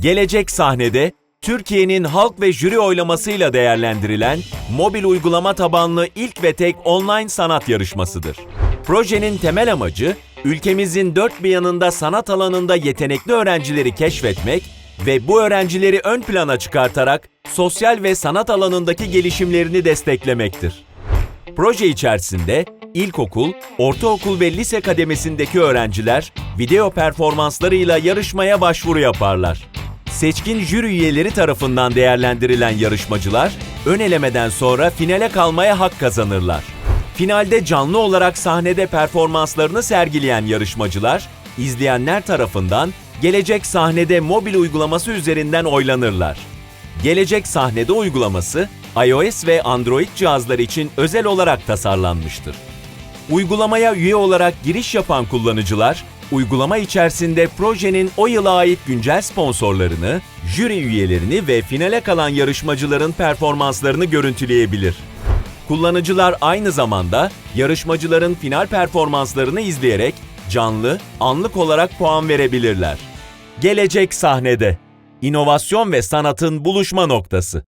Gelecek sahnede Türkiye'nin halk ve jüri oylamasıyla değerlendirilen mobil uygulama tabanlı ilk ve tek online sanat yarışmasıdır. Projenin temel amacı ülkemizin dört bir yanında sanat alanında yetenekli öğrencileri keşfetmek ve bu öğrencileri ön plana çıkartarak sosyal ve sanat alanındaki gelişimlerini desteklemektir. Proje içerisinde ilkokul, ortaokul ve lise kademesindeki öğrenciler video performanslarıyla yarışmaya başvuru yaparlar. Seçkin jüri üyeleri tarafından değerlendirilen yarışmacılar ön elemeden sonra finale kalmaya hak kazanırlar. Finalde canlı olarak sahnede performanslarını sergileyen yarışmacılar, izleyenler tarafından Gelecek Sahnede mobil uygulaması üzerinden oylanırlar. Gelecek Sahnede uygulaması iOS ve Android cihazlar için özel olarak tasarlanmıştır. Uygulamaya üye olarak giriş yapan kullanıcılar, uygulama içerisinde projenin o yıla ait güncel sponsorlarını, jüri üyelerini ve finale kalan yarışmacıların performanslarını görüntüleyebilir. Kullanıcılar aynı zamanda yarışmacıların final performanslarını izleyerek canlı, anlık olarak puan verebilirler. Gelecek sahnede. İnovasyon ve sanatın buluşma noktası.